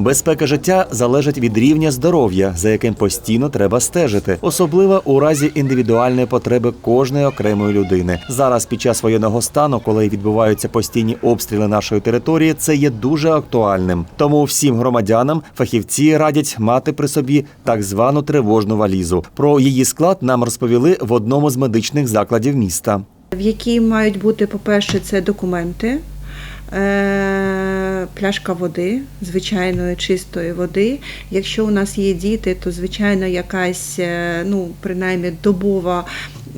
Безпека життя залежить від рівня здоров'я, за яким постійно треба стежити, особливо у разі індивідуальної потреби кожної окремої людини. Зараз під час воєнного стану, коли відбуваються постійні обстріли нашої території, це є дуже актуальним. Тому всім громадянам фахівці радять мати при собі так звану тривожну валізу. Про її склад нам розповіли в одному з медичних закладів міста. в якій мають бути, по-перше, це документи, пляшка води, звичайної чистої води. Якщо у нас є діти, то звичайно якась, е, ну, принаймні, добова.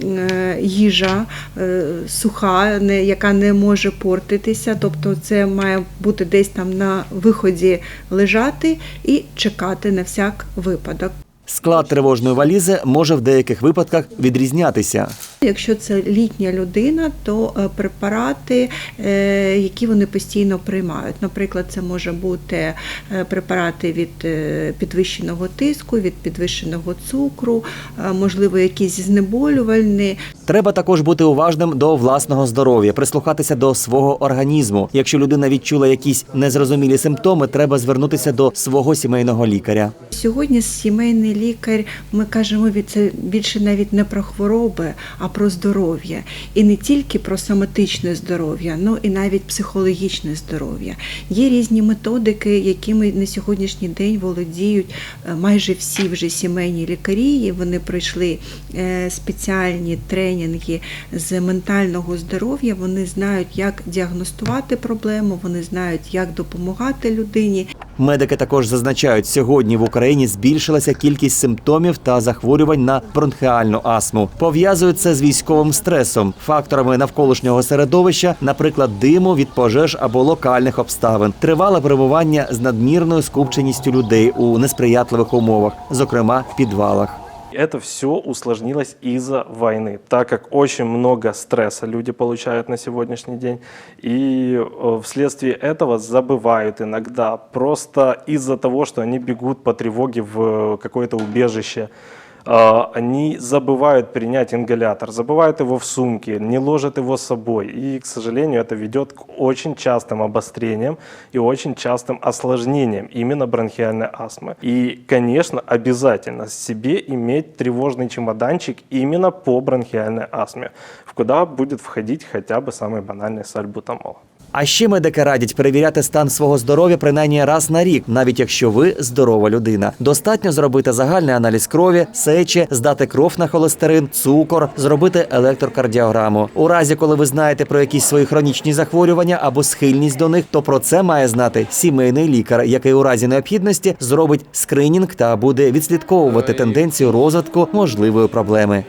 е, Їжа е, суха, яка не може портитися, тобто це має бути десь там на виході лежати і чекати на всяк випадок. Склад тривожної валізи може в деяких випадках відрізнятися. Якщо це літня людина, то е, препарати, е, які вони постійно приймають. Наприклад, це може бути е, препарати від підвищеного тиску, від підвищеного цукру, можливо, якісь знеболювальні. Треба також бути уважним до власного здоров'я, прислухатися до свого організму. Якщо людина відчула якісь незрозумілі симптоми, треба звернутися до свого сімейного лікаря. Сьогодні сімейний лікар, ми кажемо від це більше навіть не про хвороби, а про здоров'я. І не тільки про соматичне здоров'я, ну і навіть психологічне здоров'я. Є різні методики, якими на сьогоднішній день володіють е, майже всі вже сімейні лікарі. Вони пройшли е, спеціальні тренінги з ментального здоров'я. Вони знають, як діагностувати проблему, вони знають, як допомагати людині. Медики також зазначають, сьогодні в Україні збільшилася кількість симптомів та захворювань на бронхіальну астму. Пов'язують це з військовим стресом, факторами навколишнього середовища, наприклад, диму від пожеж або локальних обставин, тривале перебування з надмірною скупченістю людей у несприятливих умовах, зокрема в підвалах. Это все усложнилось из-за войны, так как очень много стресса люди получают на сегодняшний день, и э, вследствие этого забывают иногда просто из-за того, что они бегут по тревоге в э, какое-то убежище. Э, Они забывают принять ингалятор, забывают его в сумке, не ложат его с собой. И, к сожалению, это ведет к очень частым обострениям и очень частым осложнениям именно бронхиальной астмы. И, конечно, обязательно себе иметь тревожный чемоданчик именно по бронхиальной астме, в куда будет входить хотя бы самый банальный сальбутамол. А ще медики радять перевіряти стан свого здоров'я принаймні раз на рік, навіть якщо ви здорова людина. Достатньо зробити загальний аналіз крові, сечі, здати кров на холестерин, цукор, зробити електрокардіограму. У разі, коли ви знаєте про якісь свої хронічні захворювання або схильність до них, то про це має знати сімейний лікар, який у разі необхідності зробить скринінг та буде відслідковувати тенденцію розвитку можливої проблеми.